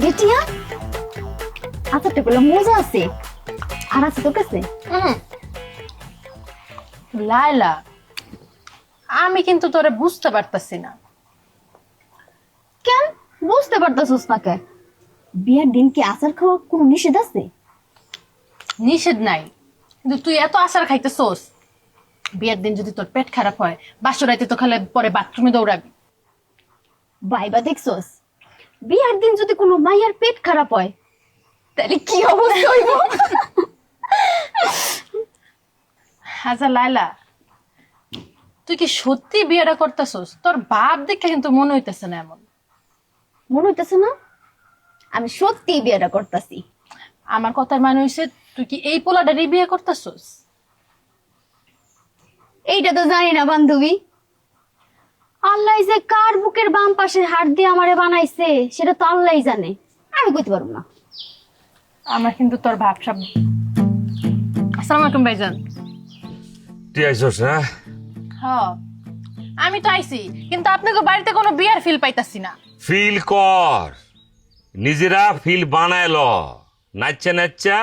কিরে টিয়া। আচারটা গুলো মজা আছে। আর আছে তোর কাছে। লায়লা আমি কিন্তু তোরে বুঝতে পারতাছি না। কেন? বুঝতে পারতাছিস না কে? বিয়ের দিন কি আচার খাওয়া কোনো নিষেধ আছে? নিষেধ নাই। কিন্তু তুই এত আচার খাইতেছোস। বিয়ের দিন যদি তোর পেট খারাপ হয় বাসরাইতে তো খালে পরে বাথরুমে দৌড়াবি। বাইবা দেখছস? বিয়ের দিন যদি কোনো মাইয়ার পেট খারাপ হয় তাহলে কি অবস্থা হইব? আচ্ছা লায়লা তুই কি সত্যি বিয়েটা করতেছোস? তোর বাপ দেখে কিন্তু মনে হইতেছে না এমন। মনে হইতেছে না? আমি সত্যি বিয়েটা করতেছি। আমার কথার মানে হইছে তুই কি এই পোলাটারই বিয়ে করতেছোস? এইটা তো জানি না বান্ধবী। আল্লাহ যে কার বুকের বাম পাশের হাড় দিয়ে আমারে বানাইছে সেটা তো আল্লাহই জানে। আমি কইতে পারব না। আমার কিন্তু তোর ভাবসাব আসসালামু আলাইকুম ভাইজান। তুই আইসস না? হ। আমি তো আইছি কিন্তু আপনাকে বাড়িতে কোনো বিয়ার ফিল পাইতাছি না। ফিল কর। নিজেরা ফিল বানায় ল নাচা নাচা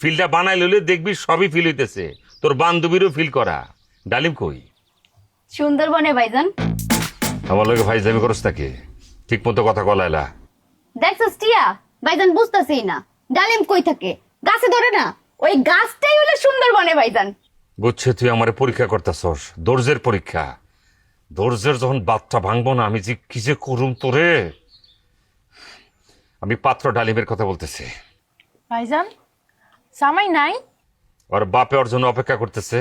ফিলটা বানাই লইলে দেখবি সবই ফিল হইতেছে। তোর বান্ধবীরও ফিল করা। ডালিম কই? সুন্দরবনে ভাইজান। আমার লোকে ভাই যাবি করস তাকে ঠিক মতো কথা কলাইলা দেখছস টিয়া? ভাইজান বুঝতাছি না। ডালিম কই থাকে? গাছে ধরে না? ওই গাছটাই হলো সুন্দরবনে ভাইজান। বুঝছে তুই আমার পরীক্ষা করতেছস। দর্জের পরীক্ষা। দর্জের যখন বাতটা ভাঙবো না আমি যে কি যে করুম তোরে? আমি পাত্র ডালিমের কথা বলতেছি। ভাইজান সামাই নাই? ওর বাপে ওর জন্য অপেক্ষা করতেছে।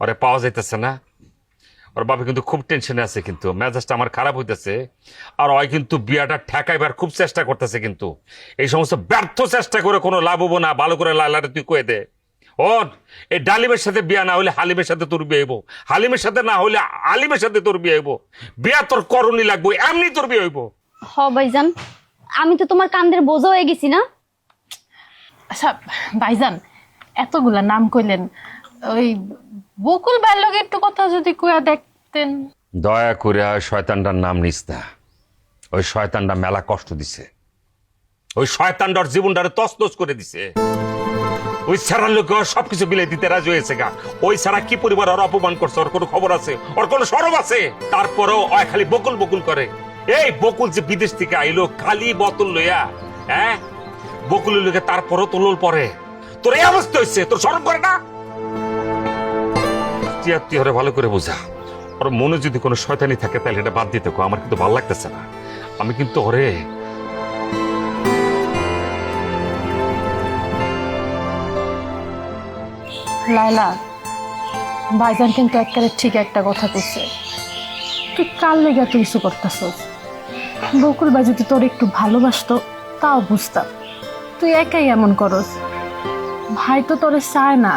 ওরে পাওয়া যাইতেছে না। ওর বাপে কিন্তু খুব টেনশনে আছে কিন্তু। মেজাজটা আমার খারাপ হইতেছে। আর ওই কিন্তু বিয়াটা ঠেকাইবার খুব চেষ্টা করতেছে কিন্তু। এই সমস্ত ব্যর্থ চেষ্টা করে কোনো লাভ হব না ভালো করে লালারে তুই কয়ে দে। ওর এই ডালিমের সাথে বিয়া না হলে হালিমের সাথে তোর বিয়ে হইব। হালিমের সাথে না হলে আলিমের সাথে তোর বিয়ে হইব। বিয়া তোর করণই লাগবো এমনি তোর বিয়ে হইব। হ ভাইজান আমি তো তোমার কান্দের বোঝা হয়ে গেছি না? আচ্ছা ভাইজান এতগুলা নাম কইলেন ওই বকুল ভাইয়ের লগে একটু কথা যদি কইয়া দেখতেন দয়া করে শয়তানটার নাম নিস না। ওই শয়তানটা মেলা কষ্ট দিছে। ওই শয়তানটার জীবনটারে তসতস করে দিছে। ওই সারার লোক সবকিছু বিলে দিতে রাজি হয়েছে গা। ওই সারা কি পরিবার ওর অপমান করছে? ওর কোনো খবর আছে? ওর কোনো সরব আছে? তারপরেও ওই খালি বকুল বকুল করে। এই বকুল যে বিদেশ থেকে আইলো, খালি বোতল লইয়া হ্যাঁ? বকুলের লোকে তারপরও তোলল পরে। তোর এই অবস্থা হয়েছে তোর সরব করে না? তিয়ার তিয়ারে ভালো করে বোঝা। ওর মনে যদি কোনো শয়তানি থাকে, তাহলে এটা বাদ দিতে আমার কিন্তু ভালো লাগতেছে না। আমি কিন্তু ওরে লাইলা ভাইজান কিন্তু একেবারে ঠিক একটা কথা কইছে। তুই কাল লেগে তুই কিছু করতেছস? বকুল ভাই যদি তোর একটু ভালোবাসতো, তাও বুঝতাম। তুই একাই এমন করস। ভাই তো তোরে চায় না।